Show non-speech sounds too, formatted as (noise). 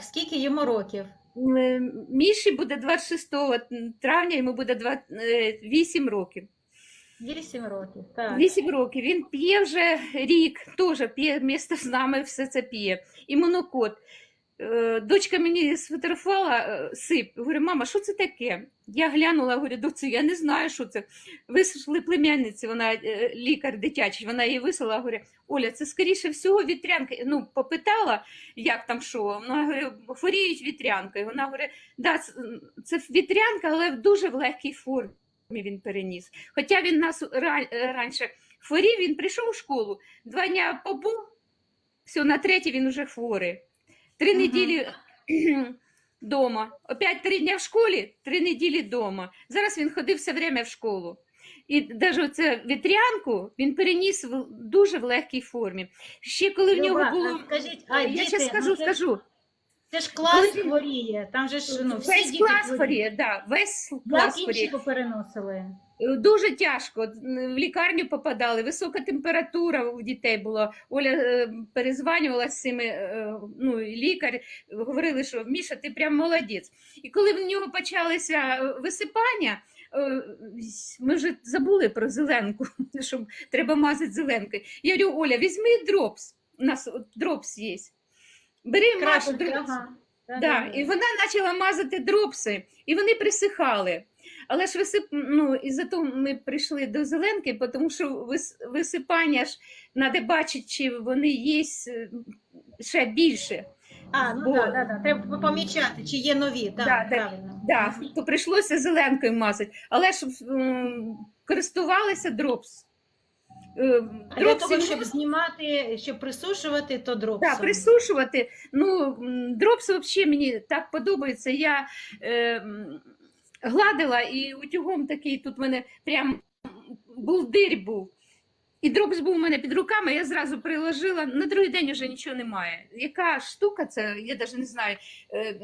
Скільки йому років? Е, Міші буде 26 травня, йому буде 8 років. 8 років. Так. 8 років. Він п'є вже рік, теж п'є місто з нами, все це п'є. І монокот. Е, Дочка мені сфотографувала е, сип. Говорю, мама, що це таке? Я глянула, говорю, доцю, я не знаю, що це. Висушили племянниці, вона е, лікар дитячий, вона її вислала, говорю, Оля, це скоріше всього вітрянка. Ну, попитала, як там що. Вона говорю, хворіють вітрянкою. Вона говорить, да, це, вітрянка, але в дуже в легкій формі він переніс. Хоча він нас раніше хворів, він прийшов у школу, два дня побув, все, на третій він уже хворий. Три неділі (clears throat) дома. Опять три дня в школі, три неділі дома. Зараз він ходив все время в школу. І навіть це вітрянку він переніс в дуже в легкій формі. Ще коли в нього Люба, було. а скажіть, а я діти, скажу, ну, це, скажу. Це ж клас Коли- хворіє, там же ж ну, всі Весь діти клас хворіють. хворіє, да, весь Як клас інші хворіє. попереносили? Дуже тяжко. В лікарню попадали, висока температура у дітей була. Оля е, перезванювала з цими, е, ну, і лікар, говорили, що Міша, ти прям молодець. І коли в нього почалися е, висипання, е, ми вже забули про зеленку, (laughs) що треба мазати зеленкою. Я говорю, Оля, візьми дропс. У нас от дропс є. Бери Крапельки, дропс. ага. Да, і вона почала мазати дропси, і вони присихали. Але ж висип... ну, і зато ми прийшли до зеленки, тому що вис... висипання ж треба бачити, чи вони є е, ще більше. А, ну Бо- так, да, да. треба помічати, чи є нові, так, Да, да. правильно. Да, то прийшлося зеленкою мазати. Але ж м, користувалися дропс. Е, А для того, щоб знімати, щоб присушувати, то дропсом. Да, присушувати. Ну, дропс взагалі мені так подобається. Я е, гладила і утюгом такий тут в мене прям булдир був. І дропс був у мене під руками, я зразу приложила. На другий день вже нічого немає. Яка штука це, я навіть не знаю. Е,